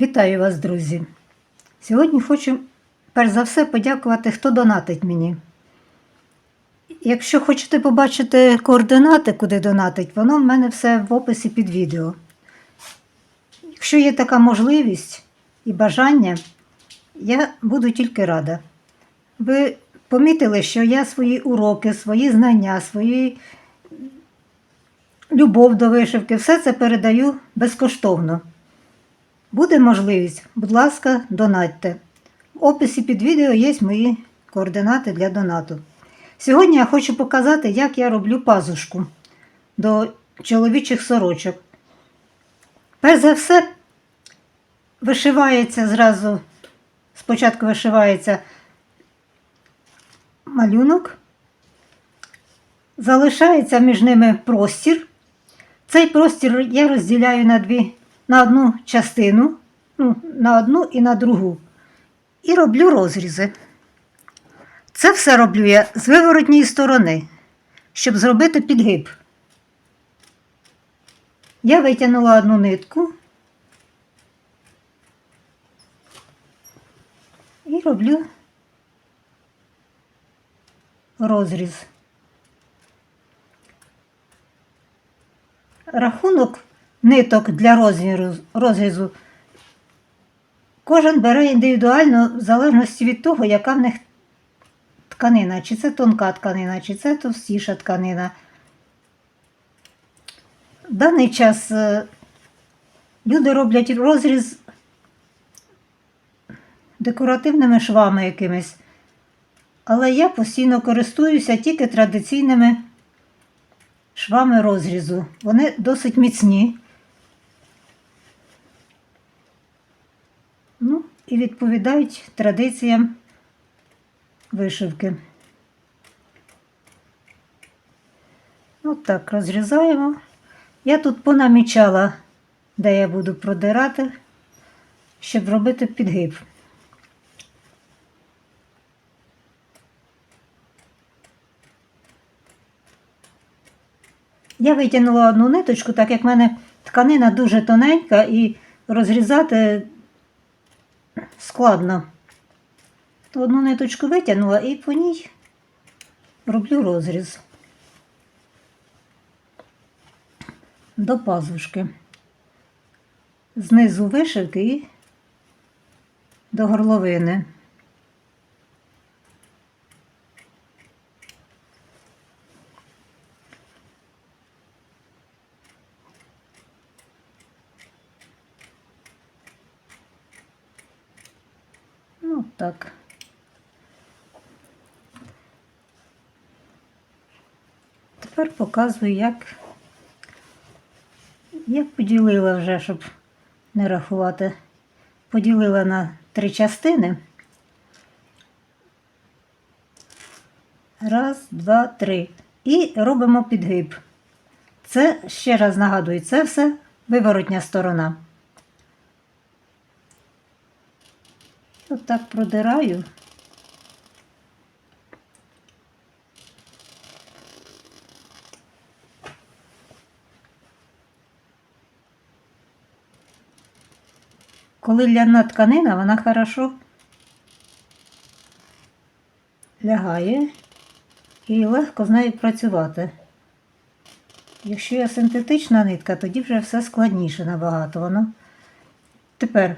Вітаю вас, друзі! Сьогодні хочу перш за все подякувати, хто донатить мені. Якщо хочете побачити координати, куди донатить, воно в мене все в описі під відео. Якщо є така можливість і бажання, я буду тільки рада. Ви помітили, що я свої уроки, свої знання, свої любов до вишивки, все це передаю безкоштовно. Буде можливість, будь ласка, донатьте. В описі під відео є мої координати для донату. Сьогодні я хочу показати, як я роблю пазушку до чоловічих сорочок. Перш за все, вишивається зразу, спочатку вишивається малюнок, залишається між ними простір. Цей простір я розділяю на дві, на одну частину, ну, на одну і на другу. І роблю розрізи. Це все роблю я з виворотньої сторони, щоб зробити підгиб. Я витягнула одну нитку і роблю розріз. Рахунок ниток для розміру, розрізу кожен бере індивідуально в залежності від того, яка в них тканина, чи це тонка тканина, чи це товстіша тканина. В даний час е, люди роблять розріз декоративними швами якимись, але я постійно користуюся тільки традиційними швами розрізу. Вони досить міцні. Ну, і відповідають традиціям вишивки. От так розрізаємо. Я тут понамічала, де я буду продирати, щоб робити підгиб. Я витягнула одну ниточку, так як в мене тканина дуже тоненька і розрізати складно. Одну ниточку витягнула і по ній роблю розріз до пазушки. Знизу вишивки і до горловини. Ну, так. Тепер показую, як я поділила вже, щоб не рахувати. Поділила на три частини. Раз, два, три. І робимо підгиб. Це, ще раз нагадую, це все виворотня сторона. Отак продираю. Коли ляна тканина, вона хорошо лягає і легко з нею працювати. Якщо є синтетична нитка, тоді вже все складніше набагато воно. Тепер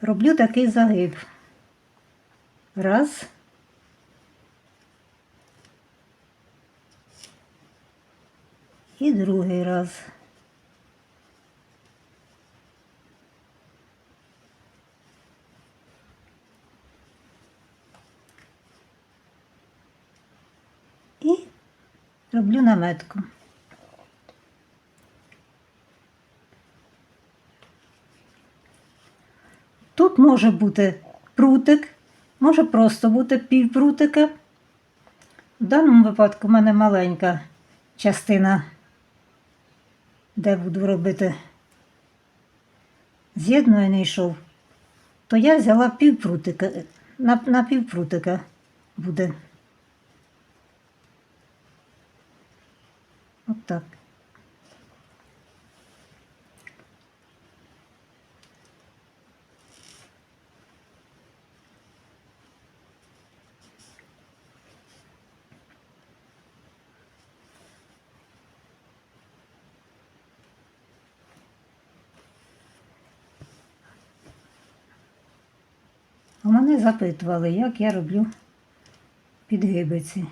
роблю такий загиб. Раз. І другий раз. І роблю наметку. Може бути прутик, може просто бути півпрутика. В даному випадку в мене маленька частина, де буду робити з'єднуєний шов, то я взяла півпрутика, на, на півпрутика буде. От мене запитували, як я роблю підгибиці.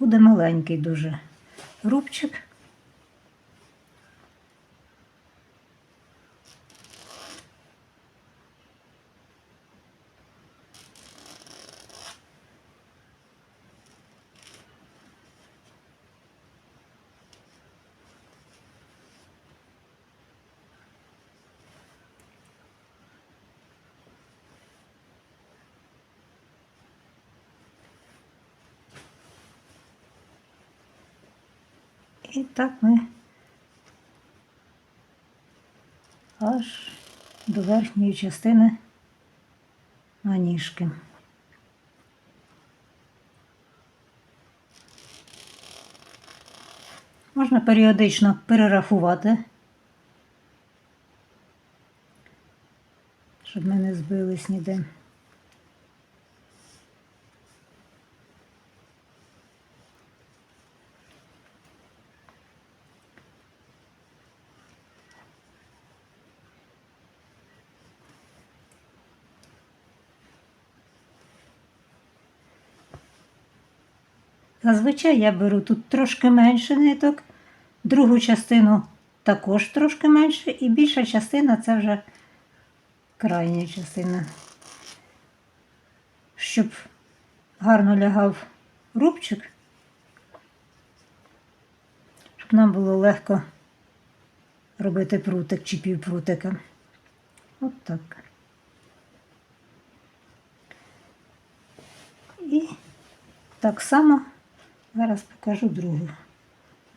Буде маленький дуже рубчик. І так ми аж до верхньої частини маніжки. Можна періодично перерахувати, щоб ми не збились ніде. Зазвичай я беру тут трошки менше ниток, другу частину також трошки менше, і більша частина це вже крайня частина. Щоб гарно лягав рубчик, щоб нам було легко робити прутик чи півпрутика. От так. І так само зараз покажу другу,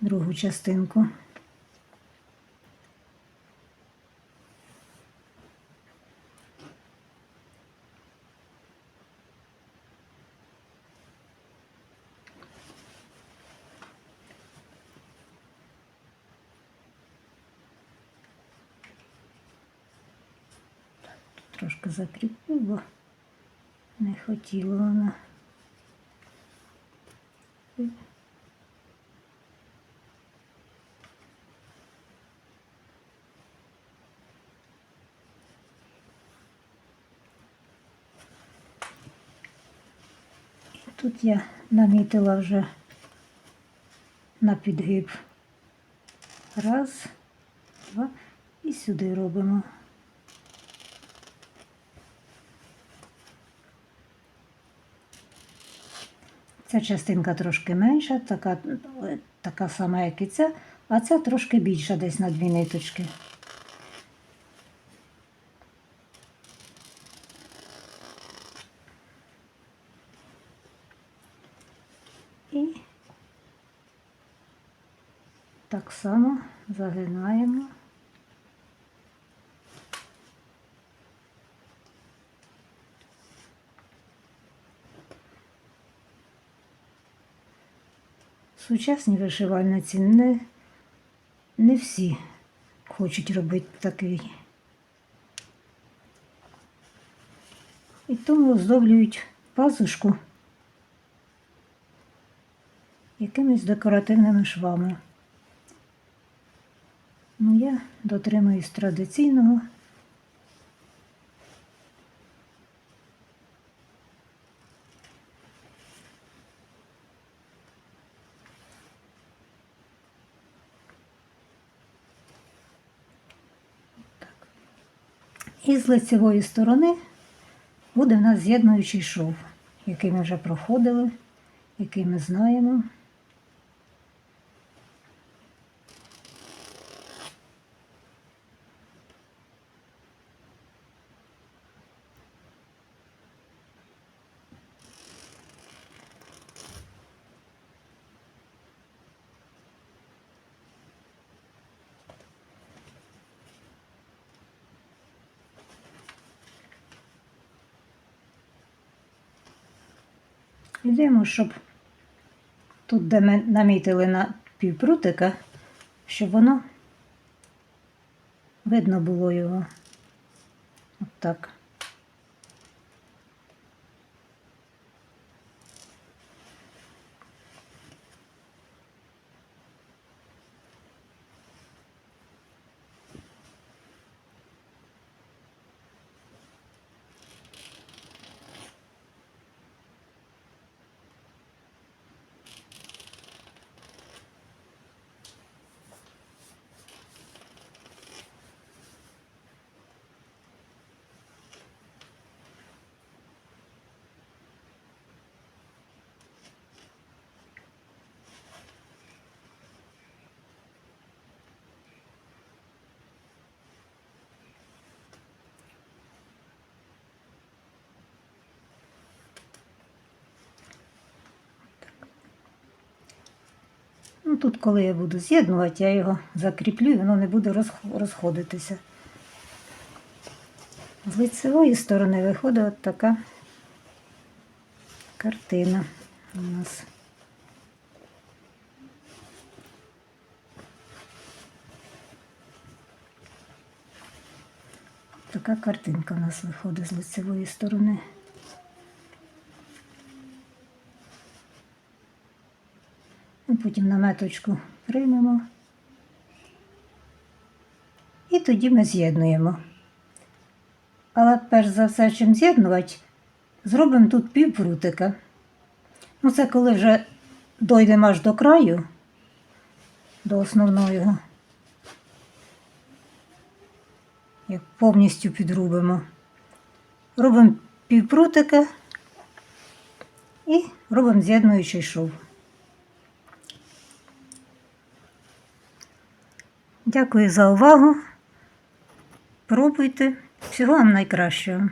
другу частинку. Трошки закріплю, бо не хотіла вона. І тут я намітила вже на підгиб. Раз, два і сюди робимо. Ця частинка трошки менша, така, така сама, як і ця, а ця трошки більша десь на дві ниточки. І так само загинаємо. Сучасні вишивальниці не, не всі хочуть робити такий. І тому оздоблюють пазушку якимись декоративними швами. Ну, я дотримуюсь традиційного. І з лицевої сторони буде в нас з'єднуючий шов, який ми вже проходили, який ми знаємо. Йдемо, щоб тут, де ми намітили на півпрутика, щоб воно видно було його. От так. Ну, тут, коли я буду з'єднувати, я його закріплю, і воно не буде розходитися. З лицевої сторони виходить от така картина у нас. Така картинка у нас виходить з лицевої сторони. Потім на меточку приймемо. І тоді ми з'єднуємо. Але перш за все, чим з'єднувати, зробимо тут півпрутика. Ну, це коли вже дойдемо аж до краю, до основного, як повністю підрубимо. Робимо півпрутика і робимо з'єднуючий шов. Дякую за увагу. Пробуйте. Всього вам найкращого.